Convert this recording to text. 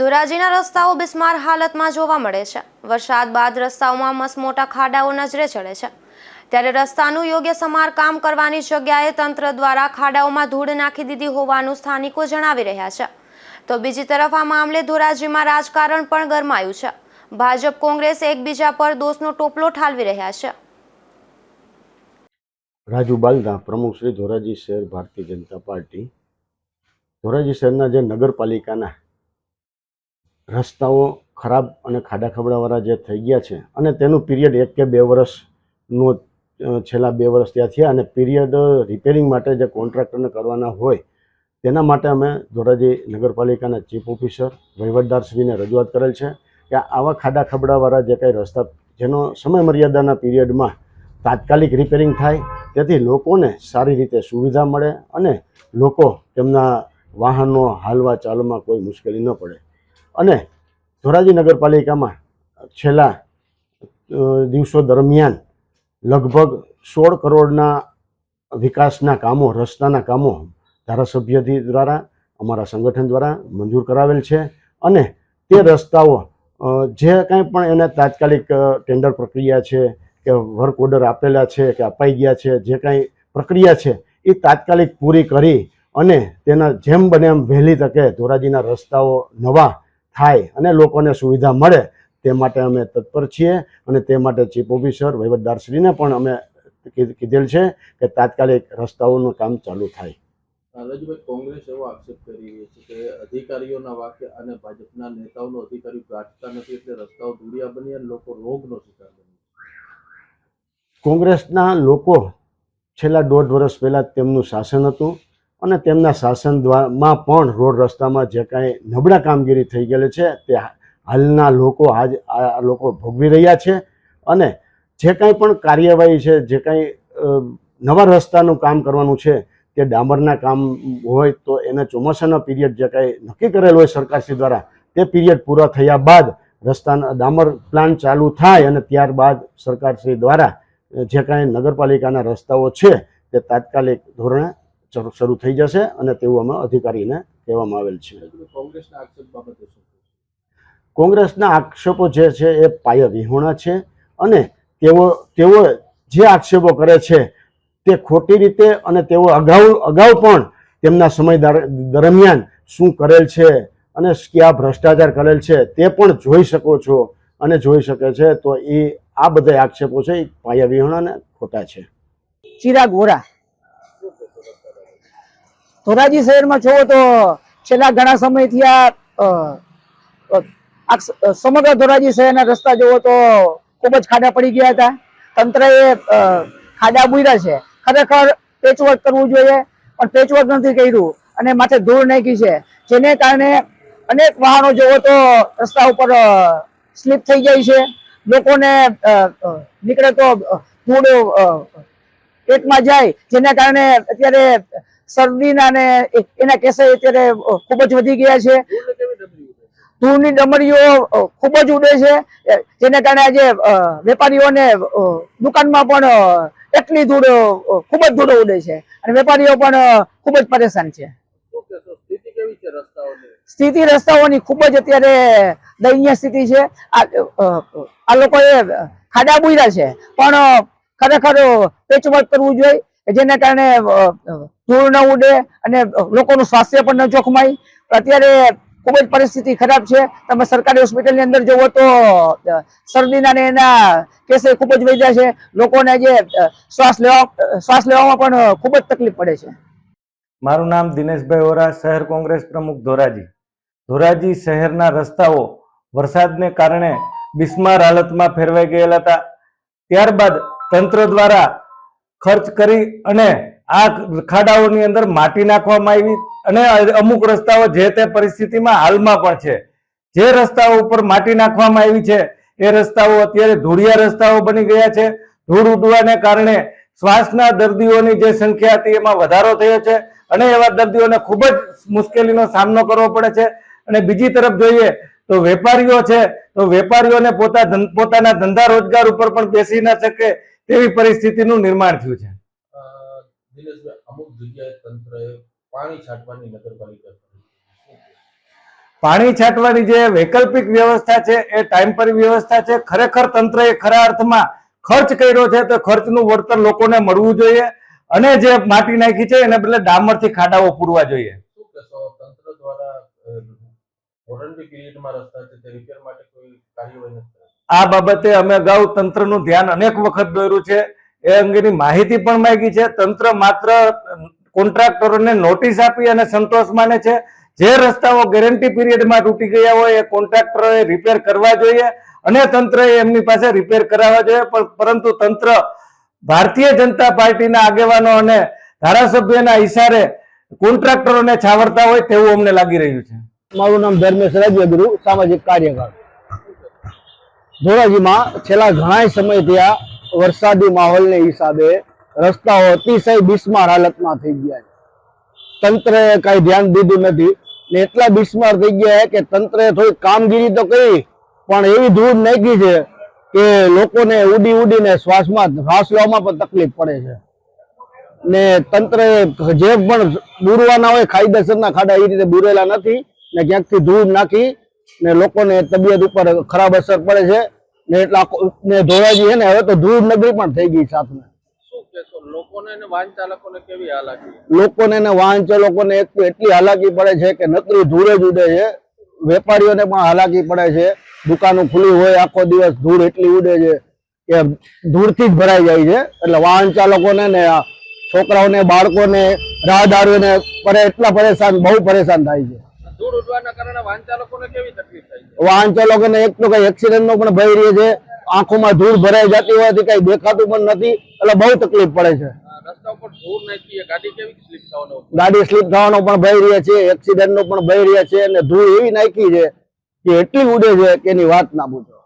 ધોરાજીના રસ્તાઓ બિસ્માર હાલતમાં જોવા મળે છે. વરસાદ બાદ રસ્તાઓમાં મસમોટા ખાડાઓ નજરે ચડે છે. ત્યારે રસ્તાનું યોગ્ય સમારકામ કરવાની જગ્યાએ તંત્ર દ્વારા ખાડાઓમાં ધૂળ નાખી દીધી હોવાનું સ્થાનિકો જણાવી રહ્યા છે. તો બીજી તરફ આ મામલે ધોરાજીમાં રાજકારણ પણ ગરમાયું છે. ભાજપ કોંગ્રેસ એકબીજા પર દોષનો ટોપલો ઠાલવી રહ્યા છે. રાજુ બાલદા પ્રમુખ શ્રી ધોરાજી શહેર ભારતીય જનતા પાર્ટી. ધોરાજી શહેરના જે નગરપાલિકાના રસ્તાઓ ખરાબ અને ખાડા ખબડાવાળા જે થઈ ગયા છે અને તેનું પીરિયડ એક કે બે વર્ષનો છેલ્લા બે વર્ષ ત્યાં થયા અને પીરિયડ રિપેરિંગ માટે જે કોન્ટ્રાક્ટરને કરવાના હોય, તેના માટે અમે ધોરાજી નગરપાલિકાના ચીફ ઓફિસર વહીવટદારશ્રીને રજૂઆત કરેલ છે કે આવા ખાડા ખબડાવાળા જે કંઈ રસ્તા, જેનો સમય મર્યાદાના પીરિયડમાં તાત્કાલિક રિપેરિંગ થાય, તેથી લોકોને સારી રીતે સુવિધા મળે અને લોકો તેમના વાહનો હાલવા ચાલવામાં કોઈ મુશ્કેલી ન પડે. અને ધોરાજી નગરપાલિકામાં છેલ્લા દિવસો દરમિયાન લગભગ સોળ કરોડના વિકાસના કામો, રસ્તાના કામો ધારાસભ્યથી દ્વારા, અમારા સંગઠન દ્વારા મંજૂર કરાવેલ છે અને તે રસ્તાઓ જે કાંઈ પણ એને તાત્કાલિક ટેન્ડર પ્રક્રિયા છે કે વર્ક ઓર્ડર આપેલા છે કે અપાઈ ગયા છે, જે કાંઈ પ્રક્રિયા છે, એ તાત્કાલિક પૂરી કરી અને તેના જેમ બને એમ વહેલી તકે ધોરાજીના રસ્તાઓ નવા થાય અને લોકોને સુવિધા મળે તે માટે અમે તત્પર છીએ અને તે માટે ચીફ ઓફિસર વહીવટદારશ્રીને પણ અમે કીધ- કીધેલ છે કે તાત્કાલિક રસ્તાઓનું કામ ચાલુ થાય. રાજુભાઈ કોંગ્રેસ એવો આક્ષેપ કરી રહી છે કે અધિકારીઓના વાક્ય અને ભાજપના નેતાઓનો અધિકારીઓ ગાંઠતા નથી એટલે રસ્તાઓ ધૂળિયા બની અને લોકો રોગનો શિકાર બની કોંગ્રેસના લોકો છેલ્લા દોઢ વર્ષ પહેલાં તેમનું શાસન હતું. અને તેમના શાસન દ્વારામાં પણ રોડ રસ્તામાં જે કાંઈ નબળા કામગીરી થઈ ગયેલી છે, તે હાલના લોકો આજ આ લોકો ભોગવી રહ્યા છે અને જે કાંઈ પણ કાર્યવાહી છે, જે કાંઈ નવા રસ્તાનું કામ કરવાનું છે, તે ડામરના કામ હોય તો એને ચોમાસાના પીરિયડ જે કાંઈ નક્કી કરેલો હોય સરકારશ્રી દ્વારા, તે પીરિયડ પૂરા થયા બાદ રસ્તાના ડામર પ્લાન ચાલુ થાય અને ત્યારબાદ સરકારશ્રી દ્વારા જે કાંઈ નગરપાલિકાના રસ્તાઓ છે, તે તાત્કાલિક ધોરણે શરૂ- શરૂ થઈ જશે અને તેવું અમે અધિકારીને કહેવામાં આવેલ છે કોંગ્રેસના આક્ષેપ બાબતે શું કહેશો? કોંગ્રેસના આક્ષેપો જે છે એ પાયા વિહોણા છે અને તેઓ તેઓ જે આક્ષેપો કરે છે તે ખોટી રીતે અને તેઓ અગાઉ અગાઉ પણ તેમના સમય દરમિયાન શું કરેલ છે અને કયા ભ્રષ્ટાચાર કરેલ છે તે પણ જોઈ શકો છો અને જોઈ શકે છે તો એ આ બધા આક્ષેપો છે એ પાયા વિહોણા અને ખોટા છે ચિરાગ વોરા ધોરાજી શહેરમાં જોવો તો છેલ્લા ઘણા સમયથી આ સમગ્ર ધોરાજી શહેરના રસ્તા જોવો તો ખૂબ જ ખાડા પડી ગયા હતા. તંત્રએ ખાડા બુર્યા છે. ખરેખર પેચવર્ક કરવું જોઈએ, પણ પેચવર્ક નથી કર્યું અને માથે ધૂળ નાખી છે. જેને કારણે અનેક વાહનો જોવો તો રસ્તા ઉપર સ્લીપ થઈ જાય છે. લોકોને નીકળે તો ધૂળ પેટમાં જાય. જેના કારણે અત્યારે શરદીના ને એના કેસો અત્યારે ખૂબ જ વધી ગયા છે. ધૂળને ડમરીઓ ખૂબ જ ઉડે છે. જેને કારણે આજે વેપારીઓને દુકાનમાં પણ એટલી ધૂળ ખૂબ જ ધૂળ ઉડે છે. અને વેપારીઓ પણ ખૂબ જ પરેશાન છે. સ્થિતિ રસ્તાઓની ખૂબ જ અત્યારે દયનીય સ્થિતિ છે. આ લોકોએ ખાડા બુર્યા છે. પણ ખરેખર પેચવર્ક કરવું જોઈએ. જેના કારણે ધૂળ ન ઉડે અને લોકોનું સ્વાસ્થ્ય પણ ન જોખમાય. અત્યારે ખૂબ જ પરિસ્થિતિ ખરાબ છે. તમે સરકારી હોસ્પિટલની અંદર જુઓ તો શરદીના ને એના કેસે ખૂબ જ વધ્યા છે. લોકોને જે શ્વાસ લેવા શ્વાસ લેવામાં પણ ખૂબ જ તકલીફ પડે છે. મારું નામ દિનેશભાઈ ઓરા શહેર કોંગ્રેસ પ્રમુખ ધોરાજી. ધોરાજી શહેરના રસ્તાઓ વરસાદને કારણે બિસ્માર હાલતમાં ફેરવાઈ ગયેલા હતા. ત્યારબાદ તંત્ર દ્વારા ખર્ચ કરી અને આ ખાડાઓની અંદર માટી નાખવામાં આવી અને અમુક રસ્તાઓ જે તે પરિસ્થિતિમાં હાલમાં પણ છે. જે રસ્તાઓ ઉપર માટી નાખવામાં આવી છે, એ રસ્તાઓ અત્યારે ધૂળિયા રસ્તાઓ બની ગયા છે. ધૂળ ઉડવાને કારણે શ્વાસના દર્દીઓની જે સંખ્યા હતી એમાં વધારો થયો છે અને એવા દર્દીઓને ખૂબ જ મુશ્કેલીનો સામનો કરવો પડે છે. અને બીજી તરફ જોઈએ તો વેપારીઓ છે, તો વેપારીઓને પોતા પોતાના ધંધા રોજગાર ઉપર પણ બેસી ન શકે. તેવી પરિસ્થિતિનું નિર્માણ થયું છે અમુક જગ્યાએ તંત્રએ પાણી છાંટવાની નગરપાલિકા? પાણી જે વૈકલ્પિક વ્યવસ્થા છે એ ટાઈમ પર વ્યવસ્થા છે ખરેખર તંત્રએ ખરા અર્થમાં ખર્ચ કર્યો છે તો ખર્ચનું વળતર લોકોને મળવું જોઈએ અને જે માટી નાખી છે એને બદલે ડામરથી ખાડાઓ પૂરવા જોઈએ તંત્ર દ્વારા વોરંટી પીરિયડમાં રસ્તા છે તે રિપેર માટે કોઈ કાર્યવાહી નથી કરાતી? આ બાબતે અમે અગાઉ તંત્રનું ધ્યાન અનેક વખત દોર્યું છે. એ અંગેની માહિતી પણ માંગી છે. તંત્ર માત્ર કોન્ટ્રાક્ટરોને નોટિસ આપી અને સંતોષ માને છે. જે રસ્તાઓ ગેરંટી પીરિયડમાં તૂટી ગયા હોય એ કોન્ટ્રાક્ટરોએ રિપેર કરવા જોઈએ અને તંત્રએ એમની પાસે રિપેર કરાવવા જોઈએ. પણ પરંતુ તંત્ર ભારતીય જનતા પાર્ટીના આગેવાનો અને ધારાસભ્યના ઈશારે કોન્ટ્રાક્ટરોને છાવરતા હોય તેવું અમને લાગી રહ્યું છે. મારું નામ ધર્મેશ રાજ્યગુરુ, સામાજિક કાર્યકર. ધોરાજીમાં છેલ્લા ઘણા સમયથી આ વરસાદી માહોલને હિસાબે રસ્તાઓ અતિશય બિસ્માર હાલતમાં થઈ ગયા છે. તંત્રએ કાંઈ ધ્યાન દીધું નથી ને એટલા બિસ્માર થઈ ગયા કે તંત્રએ થોડી કામગીરી તો કરી, પણ એવી ધૂળ નાખી છે કે લોકોને ઉડી ઉડીને શ્વાસમાં, શ્વાસ લેવામાં પણ તકલીફ પડે છે. ને તંત્રએ જે પણ દૂરવાના હોય કાયદેસરના ખાડા એ રીતે બુરેલા નથી ને ક્યાંકથી ધૂળ નાખી ને લોકોને તબિયત ઉપર ખરાબ અસર પડે છે ને એટલા ને ધોરાજી છે ને હવે તો ધૂળ નગરી પણ થઈ ગઈ સાથે શું લોકોને ને વાહન ચાલકોને એટલી હાલાકી પડે છે કે નકરી ધૂળે જ ઉડે છે. વેપારીઓને પણ હાલાકી પડે છે. દુકાનો ખુલ્લી હોય આખો દિવસ ધૂળ એટલી ઉડે છે કે ધૂળથી જ ભરાઈ જાય છે. એટલે વાહન ચાલકોને ને છોકરાઓને બાળકોને રાહદારીઓને પરે એટલા પરેશાન બહુ પરેશાન થાય છે. ધૂળ ઉડવાના કારણે વાહન ચાલકોને કેવી તકલીફ થાય છે? વાહન ચાલકોને એક તો કઈ એક્સિડન્ટ નો પણ ભય રહે છે. આંખોમાં ધૂળ ભરાઈ જતી હોવાથી કઈ દેખાતું પણ નથી. એટલે બહુ તકલીફ પડે છે. રસ્તા ઉપર ધૂળ નાખી ગાડી કેવી સ્લીપ થવાનો ગાડી સ્લીપ થવાનો પણ ભય રહે છે એક્સિડન્ટ નો પણ ભય રહે છે અને ધૂળ એવી નાખી છે કે એટલી ઉડે છે કે એની વાત ના પૂછો.